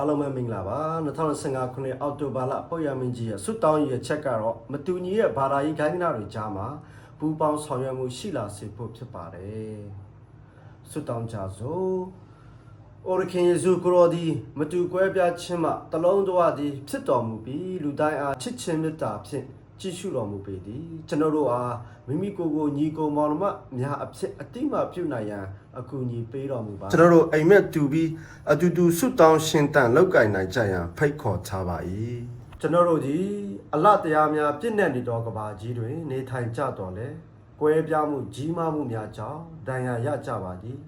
အားလုံးပဲမင်္ဂလာပါ2015ခုနှစ်အောက်တိုဘာလပေါ့ရမင်းကြီးရဲ့ဆွတောင်းရဲ့ချက်ကတော့မတူညီရဲ့ဘာသာရေးခိုင်းကနာတွေကြားမှာပူပေါင်းဆောင်ရွက်မှုရှိလာစေဖို့ဖြစ်ပါတယ်ဆွတောင်းကြစို့အိုရခင်ယေရှုခရစ်သည်မတူကွဲပြားခြင်းမှတလုံးတဝသည်ဖြစ်တော်မူပြီးလူတိုင်းအားချစ်ခြင်းမေတ္တာဖြင့် ကြည့်ရှုတော်မူပေသည်ကျွန်တော်တို့အားမိမိကိုယ်ကိုညီကိုမောင်နှမများအဖြစ်အတိမပြုနိုင်ရန်အကူအညီပေးတော်မူပါကျွန်တော်တို့အိမ်မက်တူပြီးအတူတူဆွတောင်းရှင်တန်လောက်ကင်နိုင်ကြရန်ဖိတ်ခေါ်ထားပါ၏ကျွန်တော်တို့ဒီအလတရားများပြည့်နှက်နေသောကဘာကြီးတွင် နေထိုင်ကြတော်လဲကွဲပြားမှုကြီးမားမှုများကြောင့်ဒဏ်ရာရကြပါသည်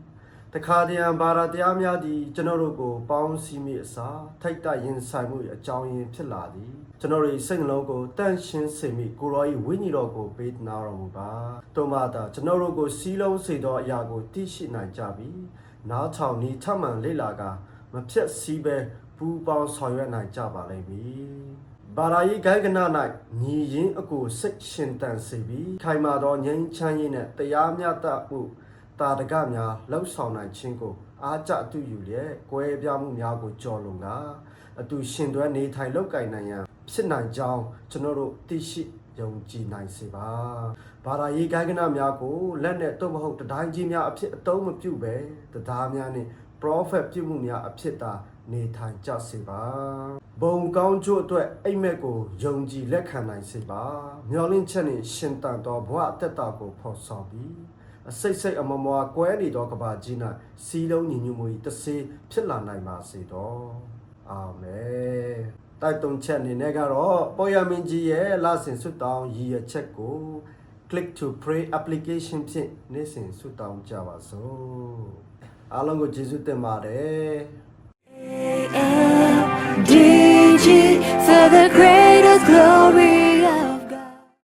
တခါတရံဘာသာတရားများသည်ကျွန်တော်တို့ကိုပေါင်းစည်းမိအစားထိုက်တရင်ဆိုင်မှုအကြောင်းရင်းဖြစ်လာသည်ကျွန်တော်တို့၏စိတ်နှလုံးကိုတန့်ရှင်းစေမိကိုရော၏ဝိညာဉ်တော်ကိုပေးနာတော်မူပါတောမတာကျွန်တော်တို့ကိုစီးလုံးစေသောအရာကိုသိရှိနိုင်ကြပြီနားထောင်ဤထမှန်လေ့လာကမဖြက်စီးပဲပူပေါင်းဆောင်ရွက်နိုင်ကြပါလိမ့်မည်ဘာသာရေးဂိုင်းကန၌ညီရင်အကိုစိတ်ရှင်တန်စေပြီးခိုင်မာသောငြိမ်းချမ်းရေးနှင့်တရားမျှတမှု တာတကများလှုပ်ဆောင်နိုင်ခြင်းကိုအားကြအတူယူလျက်ကွဲပြားမှုများကိုကြော်လွန်ကအတူရှင်တွဲနေထိုင်လောက်ကင်နိုင်ရန်ဖြစ်နိုင်ကြောင်းကျွန်တော်တို့သိရှိယုံကြည်နိုင်စေပါဘာသာရေးဂိုင်းကနများကိုလက်နဲ့တော့မဟုတ်တတိုင်းကြီးများအဖြစ်အတုံးမပြုပဲတရားများနဲ့ prophet ပြုမှုများအဖြစ်သာနေထိုင်ကြစေပါဘုံကောင်းကျို့အတွက်အိမ်မက်ကိုယုံကြည်လက်ခံနိုင်စေပါမျော်လင့်ချက်နဲ့ရှင်တန်သောဘဝအသက်တာကိုဖော်ဆောင်ပြီး အစိတ်စိတ်အမမွာကွဲနေသောကဘာကြီး၌စီလုံးညီညွတ်မှု၏တစေဖြစ်လာနိုင်ပါစေတော့အာမင်တိုက်တွန်းချက်အနေနဲ့ကတော့ပေါ်ရမင်းကြီးရဲ့လာစဉ်ဆွတ်တောင်းရည်ရချက်ကို click to pray application ဖြင့်နေ့စဉ်ဆွတ်တောင်းကြပါစို့အားလုံးကိုကျေးဇူးတင်ပါတယ် DG for the great